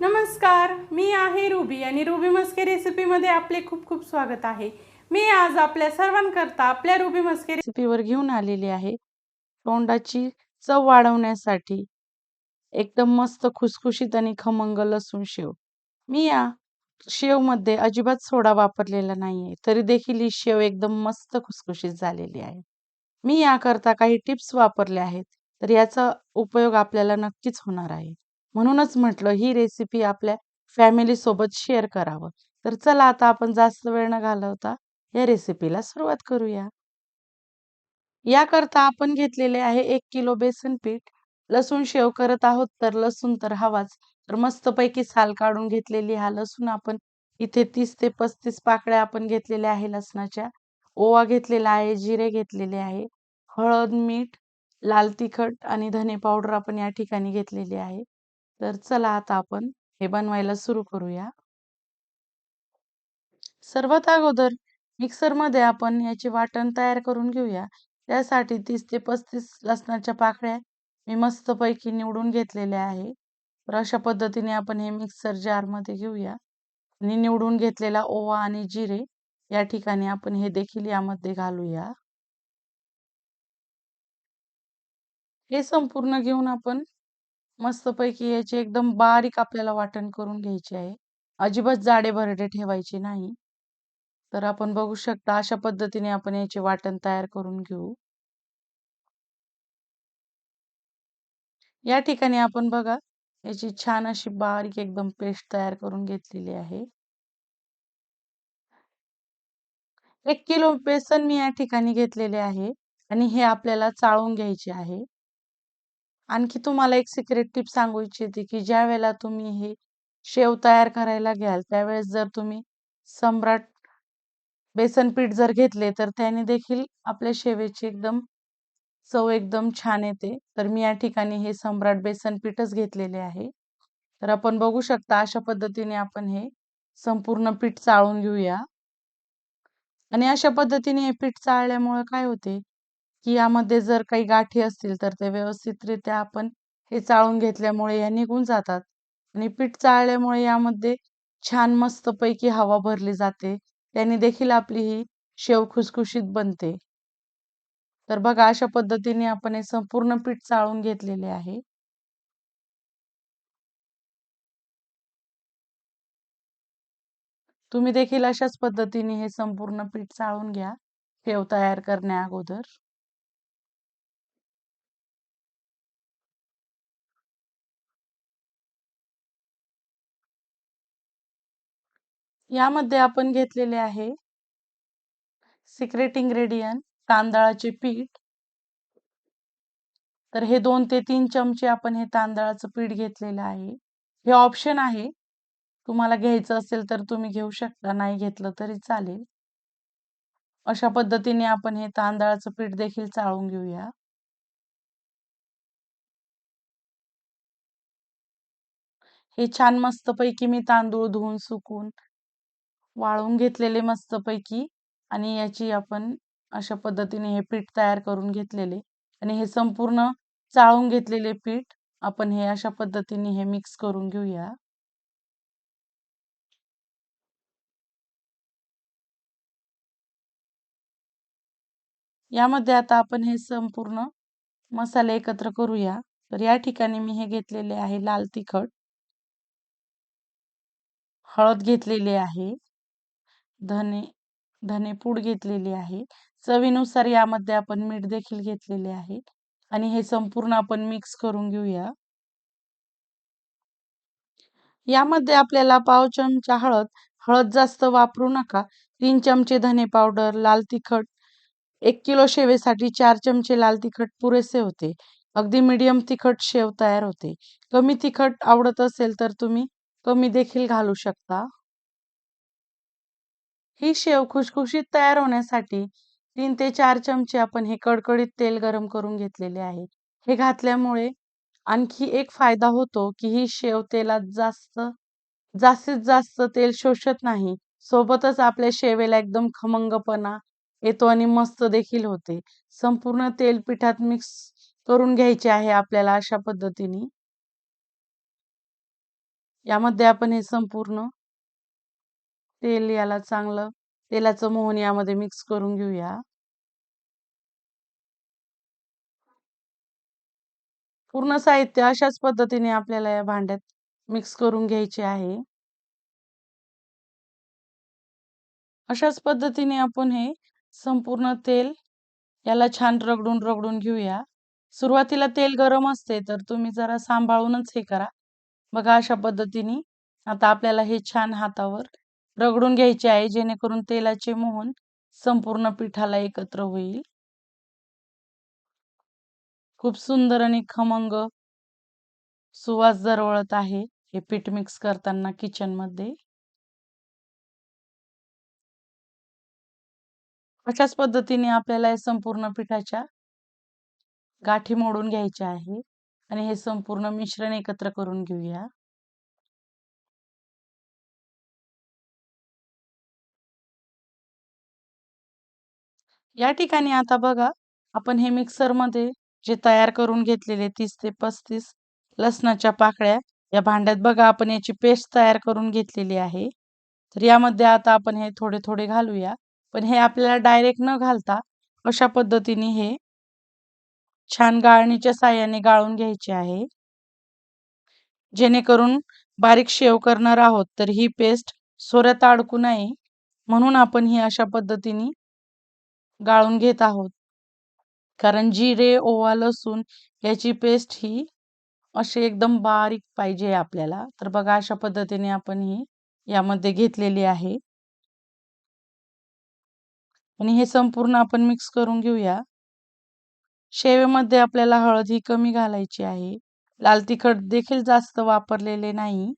नमस्कार मी आहे रुबी आणि रुबी मस्के रेसिपीमध्ये आपले खूप खूप स्वागत आहे. मी आज आपल्या सर्वांकरता आपल्या रुबी मस्के रेसिपीवर घेऊन आलेली आहे. तोंडाची चव वाढवण्यासाठी एकदम मस्त खुसखुशीत आणि खमंग लसूण शेव. मी या शेवमध्ये अजिबात सोडा वापरलेला नाहीये तरी देखील ही शेव एकदम मस्त खुसखुशीत झालेली आहे. मी याकरता काही टिप्स वापरल्या आहेत तर याचा उपयोग आपल्याला नक्कीच होणार आहे. म्हणूनच म्हटलं ही रेसिपी आपल्या फॅमिली सोबत शेअर करावं. तर चला आता आपण जास्त वेळ न घालवता या रेसिपीला सुरुवात करूया. याकरता आपण घेतलेले आहे एक किलो बेसन पीठ. लसूण शेव करत आहोत तर लसूण तर हवाच. तर मस्तपैकी साल काढून घेतलेली हा लसूण आपण इथे तीस ते पस्तीस पाकळ्या आपण घेतलेल्या आहे लसणाच्या. ओवा घेतलेला आहे जिरे घेतलेले आहे हळद मीठ लाल तिखट आणि धने पावडर आपण या ठिकाणी घेतलेली आहे. तर चला आता आपण हे बनवायला सुरू करूया. सर्वात अगोदर मिक्सरमध्ये आपण याचे वाटण तयार करून घेऊया. त्यासाठी तीस ते पस्तीस लसणाच्या पाकळ्या मी मस्तपैकी निवडून घेतलेल्या आहे. तर अशा पद्धतीने आपण हे मिक्सर जारमध्ये घेऊया. आणि निवडून घेतलेला ओवा आणि जिरे या ठिकाणी आपण हे देखील यामध्ये घालूया. हे संपूर्ण घेऊन आपण मस्तपैकी याचे एकदम बारीक आपल्याला वाटण करून घ्यायचे आहे. अजिबात जाडे भरडे ठेवायचे नाही. तर आपण बघू शकता अशा पद्धतीने आपण याचे वाटण तयार करून घेऊ. या ठिकाणी आपण बघा याची छान अशी बारीक एकदम पेस्ट तयार करून घेतलेली आहे. एक किलो बेसन मी या ठिकाणी घेतलेले आहे आणि हे आपल्याला चाळून घ्यायचे आहे. आणखी तुम्हाला एक सिक्रेट टिप सांगू इच्छिते की ज्या वेळेला तुम्ही हे शेव तयार करायला घ्याल त्यावेळेस जर तुम्ही सम्राट बेसन पीठ जर घेतले तर त्याने देखील आपल्या शेवेची एकदम चव एकदम छान येते. तर मी या ठिकाणी हे सम्राट बेसन पीठच घेतलेले आहे. तर आपण बघू शकता अशा पद्धतीने आपण हे संपूर्ण पीठ चाळून घेऊया. आणि अशा पद्धतीने हे पीठ चाळल्यामुळे काय होते? की यामध्ये जर काही गाठी असतील तर ते व्यवस्थितरित्या आपण हे चाळून घेतल्यामुळे या निघून जातात. आणि पीठ चाळल्यामुळे यामध्ये छान मस्तपैकी हवा भरली जाते. त्याने देखील आपली ही शेव खुसखुशीत बनते. तर बघा अशा पद्धतीने आपण हे संपूर्ण पीठ चाळून घेतलेले आहे. तुम्ही देखील अशाच पद्धतीने हे संपूर्ण पीठ चाळून घ्या. शेव तयार करण्या अगोदर. यामध्ये आपण घेतलेले आहे सिक्रेट इंग्रेडियंट तांदळाचे पीठ. तर हे दोन ते तीन चमचे आपण हे तांदळाचं पीठ घेतलेलं आहे. हे ऑप्शन आहे. तुम्हाला घ्यायचं असेल तर तुम्ही घेऊ शकता नाही घेतलं तरी चालेल. अशा पद्धतीने आपण हे तांदळाचं पीठ देखील चाळून घेऊया. हे छान मस्तपैकी मी तांदूळ धुवून सुकून वाळून घेतलेले मस्तपैकी आणि याची आपण अशा पद्धतीने हे पीठ तयार करून घेतलेले. आणि हे संपूर्ण चाळून घेतलेले पीठ आपण हे अशा पद्धतीने हे मिक्स करून घेऊया. यामध्ये आता आपण हे संपूर्ण मसाले एकत्र करूया. तर या ठिकाणी मी हे घेतलेले आहे लाल तिखट. हळद घेतलेली आहे. धने धने पूड घेतलेली आहे. चवीनुसार यामध्ये आपण मीठ देखील घेतलेले आहे. आणि हे संपूर्ण आपण मिक्स करून घेऊया. यामध्ये आपल्याला पाव चमचा हळद हळद जास्त वापरू नका. तीन चमचे धने पावडर लाल तिखट एक किलो शेवेसाठी चार चमचे लाल तिखट पुरेसे होते. अगदी मीडियम तिखट शेव तयार होते. कमी तिखट आवडत असेल तर तुम्ही कमी देखील घालू शकता. ही शेव खुशखुशीत तयार होण्यासाठी तीन ते चार चमचे आपण हे कडकडीत तेल गरम करून घेतलेले आहे. हे घातल्यामुळे आणखी एक फायदा होतो की ही शेव तेलात जास्त जास्तीत जास्त तेल शोषत नाही. सोबतच आपल्या शेवेला एकदम खमंगपणा येतो आणि मस्त देखील होते. संपूर्ण तेल पिठात मिक्स करून घ्यायचे आहे आपल्याला अशा पद्धतीने. यामध्ये आपण हे संपूर्ण तेल याला चांगलं. तेलाचं मोहन यामध्ये मिक्स करून घेऊया. पूर्ण साहित्य अशाच पद्धतीने आपल्याला या भांड्यात मिक्स करून घ्यायचे आहे. अशाच पद्धतीने आपण हे संपूर्ण तेल याला छान रगडून रगडून घेऊया. सुरुवातीला तेल गरम असते तर तुम्ही जरा सांभाळूनच हे करा. बघा अशा पद्धतीने आता आपल्याला हे छान हातावर रगडून घ्यायचे आहे जेणेकरून तेलाचे मोहन संपूर्ण पिठाला एकत्र होईल. खूप सुंदर आणि खमंग सुवास दरवळत आहे हे पीठ मिक्स करताना किचनमध्ये. अशाच पद्धतीने आपल्याला संपूर्ण पिठाच्या गाठी मोडून घ्यायच्या आहे. आणि हे संपूर्ण मिश्रण एकत्र करून घेऊया. या ठिकाणी आता बघा आपण हे मिक्सरमध्ये जे तयार करून घेतलेले तीस ते पस्तीस लसणाच्या पाकळ्या या भांड्यात बघा आपण याची पेस्ट तयार करून घेतलेली आहे. तर यामध्ये आता आपण हे थोडे थोडे घालूया. पण हे आपल्याला डायरेक्ट न घालता अशा पद्धतीने हे छान गाळणीच्या साह्याने गाळून घ्यायचे आहे. जेणेकरून बारीक शेव करणार आहोत तर ही पेस्ट सोऱ्यात अडकू नये. म्हणून आपण ही अशा पद्धतीने गाळून घेत आहोत. कारण जिरे ओवा लसूण याची पेस्ट ही अशी एकदम बारीक पाहिजे आपल्याला. तर बघा अशा पद्धतीने आपण ही यामध्ये घेतलेली आहे. आणि हे संपूर्ण आपण मिक्स करून घेऊया. शेवेमध्ये आपल्याला हळद ही कमी घालायची आहे. लाल तिखट देखील जास्त वापरलेले नाही.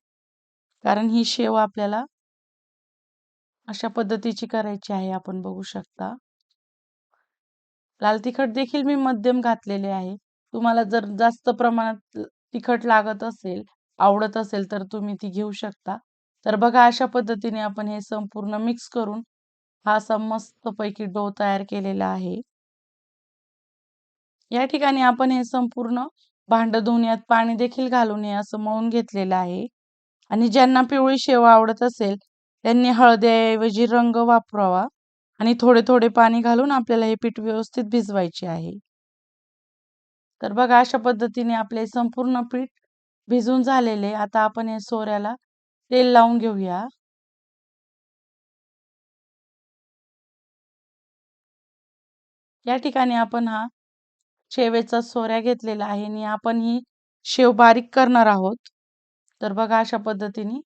कारण ही शेव आपल्याला अशा पद्धतीची करायची आहे आपण बघू शकता. लाल तिखट देखील मी मध्यम घातलेले आहे. तुम्हाला जर जास्त प्रमाणात तिखट लागत असेल आवडत असेल तर तुम्ही ती घेऊ शकता. तर बघा अशा पद्धतीने आपण हे संपूर्ण मिक्स करून हा असा मस्तपैकी डो तयार केलेला आहे. या ठिकाणी आपण हे संपूर्ण भांड धुण्यात पाणी देखील घालू नये असं मळून घेतलेलं आहे. आणि ज्यांना पिवळी शेव आवडत असेल त्यांनी हळदीऐवजी रंग वापरावा. आणि थोडे थोडे पाणी घालून आपल्याला हे पीठ व्यवस्थित भिजवायचे आहे. तर बघा अशा पद्धतीने आपले संपूर्ण पीठ भिजून झालेले आता आपण हे सोऱ्याला तेल लावून घेऊया. या ठिकाणी आपण हा शेवेचा सोऱ्या घेतलेला आहे आणि आपण ही शेव बारीक करणार आहोत. तर बघा अशा पद्धतीने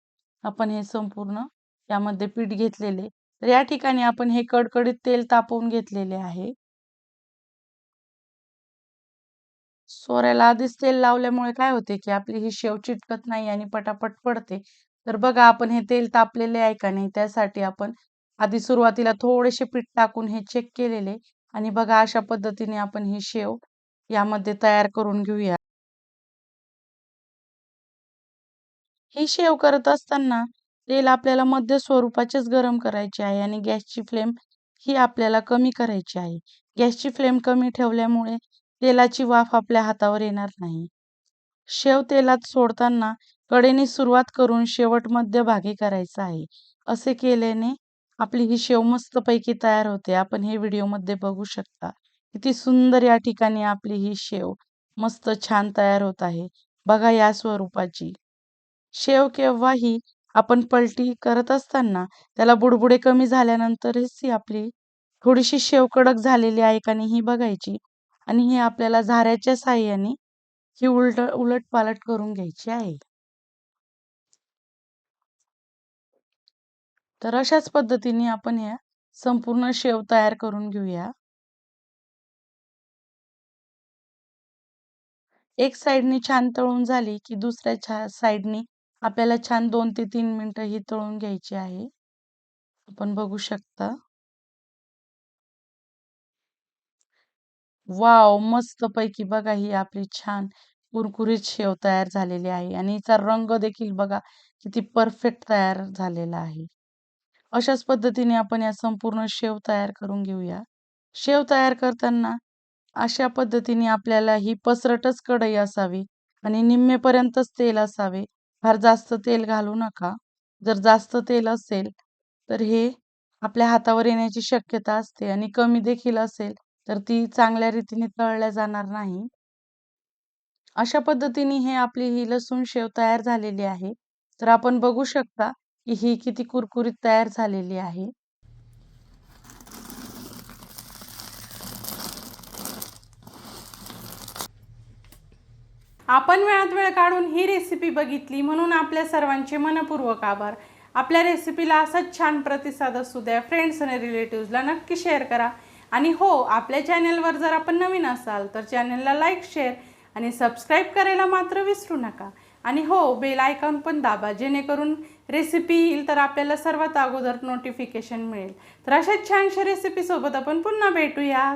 आपण हे संपूर्ण यामध्ये पीठ घेतलेले तर या ठिकाणी आपण हे कडकडीत तेल तापवून घेतलेले आहे. सोऱ्याला आधीच तेल लावल्यामुळे काय होते की आपली ही शेव चिटकत नाही आणि पटापट पडते. तर बघा आपण हे तेल तापलेले आहे का नाही त्यासाठी आपण आधी सुरुवातीला थोडेसे पीठ टाकून हे चेक केलेले आणि बघा अशा पद्धतीने आपण ही शेव यामध्ये तयार करून घेऊया. ही शेव करत असताना तेल आपल्याला मध्य स्वरूपाचेच गरम करायचे आहे आणि गॅसची फ्लेम ही आपल्याला कमी करायची आहे. गॅसची फ्लेम कमी ठेवल्यामुळे तेलाची वाफ आपल्या हातावर येणार नाही. शेव तेलात सोडताना कडेने सुरुवात करून शेवट मध्यभागी करायचा आहे. असे केल्याने आपली ही शेव मस्तपैकी तयार होते. आपण हे व्हिडिओमध्ये बघू शकता. किती सुंदर या ठिकाणी आपली ही शेव मस्त छान तयार होत आहे. बघा या स्वरूपाची. शेव केव्हाही आपण पलटी करत असताना त्याला बुडबुडे कमी झाल्यानंतरच ही आपली थोडीशी शेव कडक झालेली आहे का नाही ही बघायची आणि हे आपल्याला झाऱ्याच्या साह्याने ही उलट उलट पालट करून घ्यायची आहे. तर अशाच पद्धतीने आपण या संपूर्ण शेव तयार करून घेऊया. एक साईडनी छान तळून झाली की दुसऱ्या साईडनी आपल्याला छान दोन ते तीन मिनिटं ही तळून घ्यायची आहे. आपण बघू शकता. वाव! मस्त पैकी बघा ही आपली छान कुरकुरीत शेव तयार झालेली आहे आणि हिचा रंग देखील बघा किती परफेक्ट तयार झालेला आहे. अशाच पद्धतीने आपण या संपूर्ण शेव तयार करून घेऊया. शेव तयार करताना अशा पद्धतीने आपल्याला ही पसरटच कढई असावी आणि निम्मेपर्यंतच तेल असावे फार जास्त तेल घालू नका. जर जास्त तेल असेल, तर हे आपल्या हातावर येण्याची शक्यता असते आणि कमी देखील असेल, तर ती चांगल्या रीतीने तळल्या जाणार नाही. अशा पद्धतीने हे आपली ही लसूण शेव तयार झालेली आहे. तर आपण बघू शकता, की ही किती कुरकुरीत तयार झालेली आहे. आपण वेळात वेळ काढून ही रेसिपी बघितली म्हणून आपल्या सर्वांचे मनपूर्वक आभार. आपल्या रेसिपीला असाच छान प्रतिसाद असू द्या फ्रेंड्स आणि रिलेटिव्सला नक्की शेअर करा. आणि हो आपल्या चॅनलवर जर आपण नवीन असाल तर चॅनलला लाईक शेअर आणि सबस्क्राईब करायला मात्र विसरू नका. आणि हो बेल आयकॉन पण दाबा जेणेकरून रेसिपी येईल तर आपल्याला सर्वात अगोदर नोटिफिकेशन मिळेल. तर अशाच छानशा रेसिपीसोबत आपण पुन्हा भेटूया